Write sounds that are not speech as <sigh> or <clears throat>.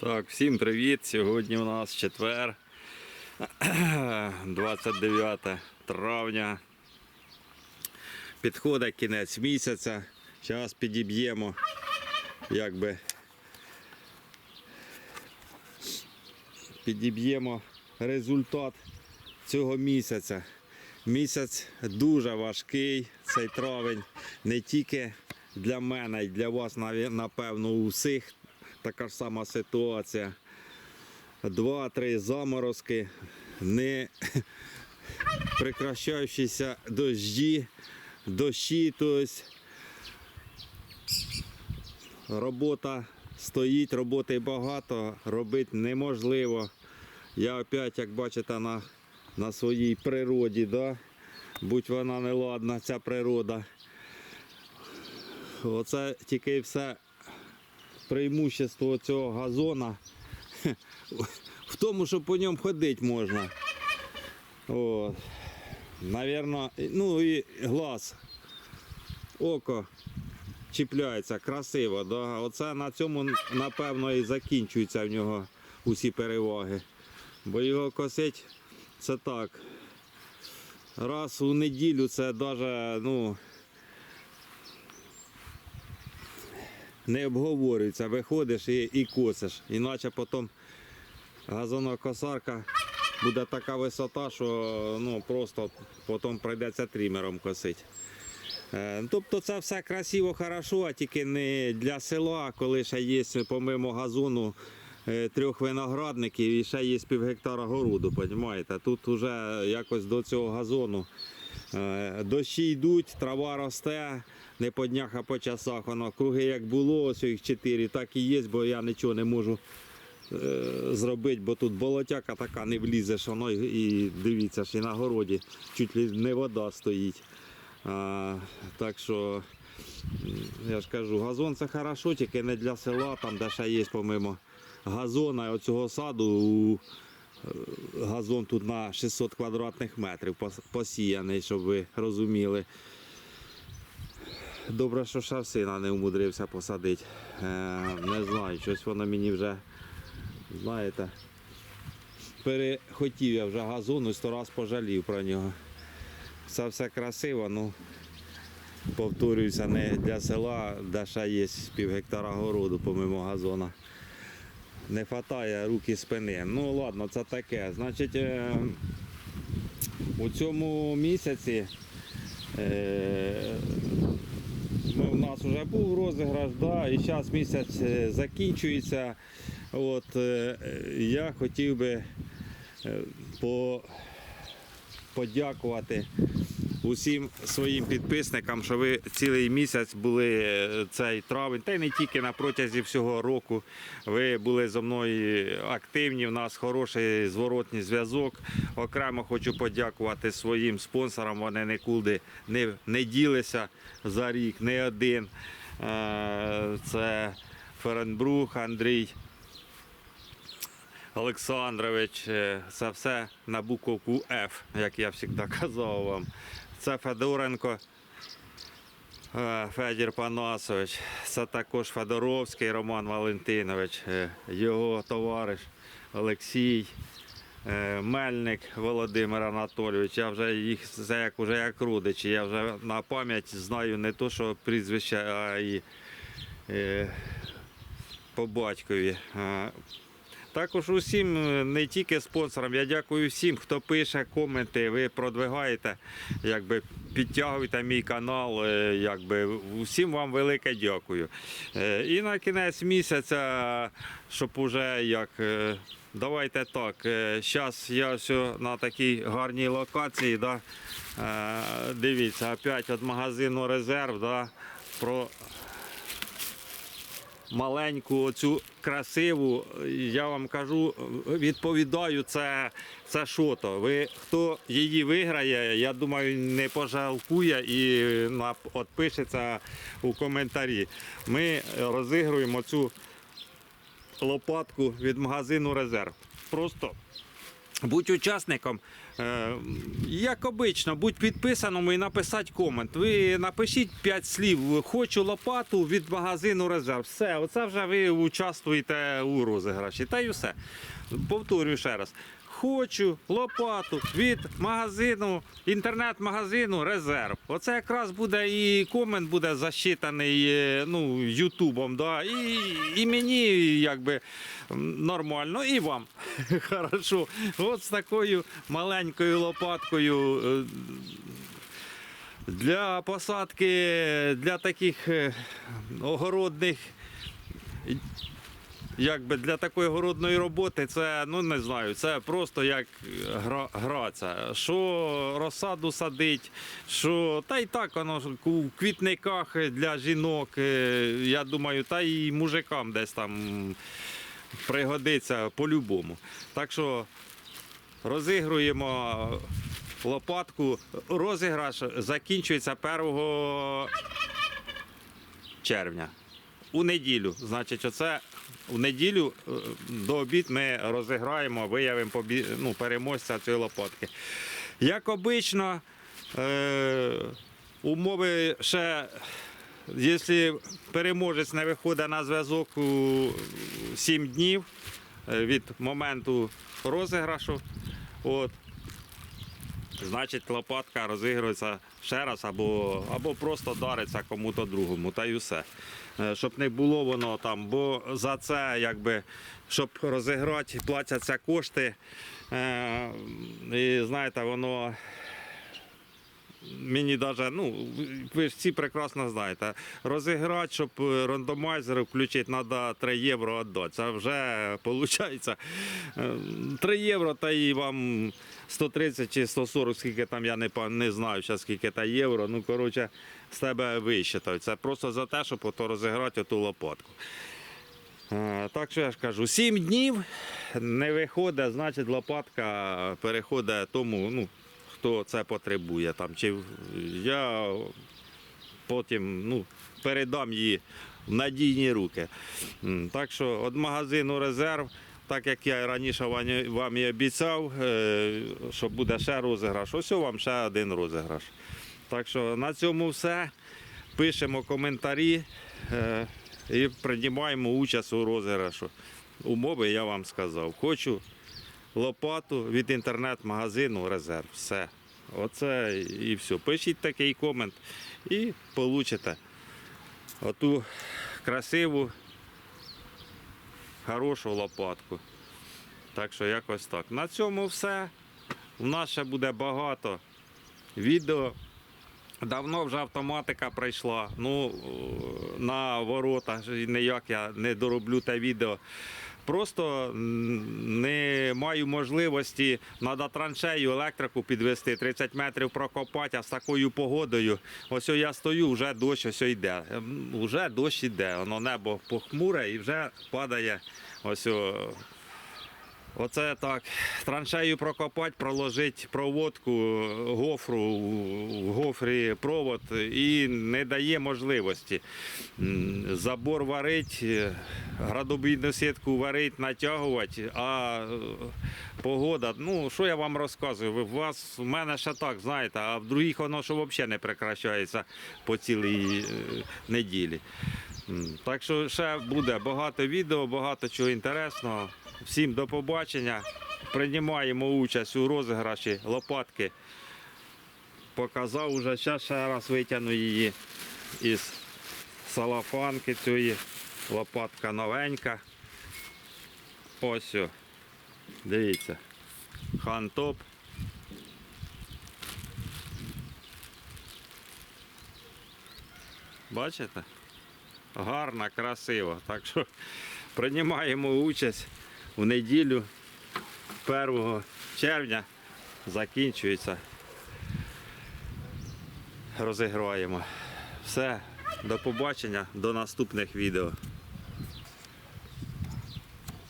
Так, всім привіт! Сьогодні у нас четвер, <clears throat> 29 травня. Підходить кінець місяця. Зараз підіб'ємо, якби підіб'ємо результат цього місяця. Місяць дуже важкий, цей травень, не тільки для мене, й для вас, напевно, у всіх така ж сама ситуація. Два-три заморозки, не <laughs> прекращаючіся дощі, дощі, тобто робота стоїть, роботи багато, робити неможливо. Я опять, як бачите, на, на своїй природі, да? будь вона неладна, ця природа. Оце тільки все преимущество цього газона <laughs> в тому, що по ньому ходити можна. От. Навірно, ну і глаз, око чіпляється красиво. Да? Оце на цьому, напевно, і закінчуються в нього усі переваги. Бо його косить це так. Раз у неділю це навіть, ну, не обговорюється, виходиш і, і косиш. Іначе потім газонокосарка буде така висота, що ну, просто потім прийдеться трімером косити. Е, Тобто це все красиво, хорошо, а тільки не для села, коли ще є помимо газону е, трьох виноградників і ще є пів гектара городу, розумієте? Тут вже якось до цього газону Е, Дощі йдуть, трава росте, не по днях, а по часах. Воно круги як було, ось їх чотири, так і є, бо я нічого не можу е, зробити, бо тут болотяка така не влізеш, воно і, і дивіться, ж і на городі чуть ли не вода стоїть. А, так що, я ж кажу, газон це хорошо, тільки не для села, там де ще є помимо газона оцього саду. у- газон тут на 600 квадратних метрів посіяний, щоб ви розуміли. Добре, що шарсина не умудрився посадити. Е, не знаю, щось воно мені вже, знаєте, перехотів я вже газону сто раз пожалів про нього. Це все красиво, ну повторююся, не для села, де ще є пів гектара городу помимо газона не вистачає руки спини. Ну ладно, це таке. Значить, е, у цьому місяці е, у нас вже був розіграш, да, і зараз місяць е, закінчується. От, е, я хотів би е, по, подякувати усім своїм підписникам, що ви цілий місяць були е, цей травень, та й не тільки на протязі всього року. Ви були зі мною активні. У нас хороший зворотній зв'язок. Окремо хочу подякувати своїм спонсорам. Вони нікуди не, не ділися за рік, не один. Е, Це Ференбрух Андрій. Олександрович, е, це все на буковку F, як я завжди <laughs> казав вам. Це Федоренко Федір Панасович, це також Федоровський Роман Валентинович, е, його товариш Олексій. е, Мельник Володимир Анатолійович, я вже їх це як уже як родичі. Я вже на пам'ять знаю не то, що прізвище, а і е, по батькові. Також усім, е, не тільки спонсорам, я дякую всім, хто пише коменти, ви продвигаєте, якби підтягуєте мій канал. е, Якби, усім вам велике дякую. Е, І на кінець місяця, щоб уже як. Давайте так. Зараз я все на такій гарній локації. Да, дивіться, опять від магазину резерв. Да, про маленьку оцю красиву, я вам кажу, відповідаю, це, це що то. Ви хто її виграє, я думаю, не пожалкує і відпишеться у коментарі. Ми розігруємо цю лопатку від магазину резерв. Просто Будь учасником, е, як обично, будь підписаним і написати комент. Ви напишіть 5 слів. Хочу лопату від магазину резерв. Все, оце вже ви участвуєте у розіграші. Та й все. Повторюю ще раз. Хочу лопату від магазину, інтернет-магазину резерв. Оце якраз буде і комент буде засчитаний е, ну, Ютубом. Да? І, і мені якби нормально, і вам. <laughs> Хорошо. От з такою маленькою лопаткою. е, Для посадки, для таких е, огородних якби для такої городної роботи це ну не знаю, це просто як гра, граця. Що розсаду садить, що та й так воно у квітниках для жінок. е, Я думаю, та й мужикам десь там пригодиться по-любому. Так що розігруємо лопатку. Розіграш закінчується 1 червня. У неділю. Значить, оце у неділю е, до обід ми розіграємо, виявимо ну, переможця цієї лопатки. Як обично, е... умови ще, якщо переможець не виходить на зв'язок у 7 днів е, від моменту розіграшу, от, значить лопатка розігрується ще раз або, або просто дариться кому-то другому, та й усе. Е, Щоб не було воно там, бо за це, якби, щоб розіграти, платяться кошти. Е, І знаєте, воно мені навіть, ну, ви ж всі прекрасно знаєте, розіграти, щоб рандомайзер включити, треба 3 євро віддати. Це вже виходить 3 євро, та і вам 130 чи 140, скільки там, я не, не знаю, зараз скільки та євро. Ну, коротше, з тебе вищитають. Це просто за те, щоб ото розіграти ту лопатку. Е, Так що я ж кажу, 7 днів не виходить, значить лопатка переходить тому, ну, хто це потребує. Там, чи я потім ну, передам її в надійні руки. Так що від магазину резерв, так як я раніше вам- і обіцяв, е, що буде ще розіграш. Ось вам ще один розіграш. Так що на цьому все. Пишемо коментарі е, і приймаємо участь у розіграшу. Умови я вам сказав. Хочу лопату від інтернет-магазину резерв. Все. Оце і все. Пишіть такий комент і получите оту красиву, хорошу лопатку. Так що якось так. На цьому все. У нас ще буде багато відео. Давно вже автоматика прийшла. Ну, на ворота ніяк я не дороблю те відео. Просто не маю можливості треба траншею електрику підвести, 30 метрів прокопати, а з такою погодою. Ось я стою, вже дощ ось йде. М, Вже дощ йде, воно небо похмуре і вже падає ось. Оце так. Траншею прокопати, проложити проводку гофру, в гофрі провод і не дає можливості. Забор варить, градобійну сітку варить, натягувати, а погода, ну що я вам розказую? У вас в мене ще так, знаєте, а в других воно що взагалі не прекращається по цілій е, неділі. Так що ще буде багато відео, багато чого інтересного. Всім до побачення. Приймаємо участь у розіграші лопатки. Показав уже, зараз ще раз витягну її із салафанки цієї. Лопатка новенька. Ось. Дивіться. Хантоп. Бачите? гарно, красиво. Так що приймаємо участь у неділю 1 червня. Закінчується. Розіграємо. Все, до побачення, до наступних відео.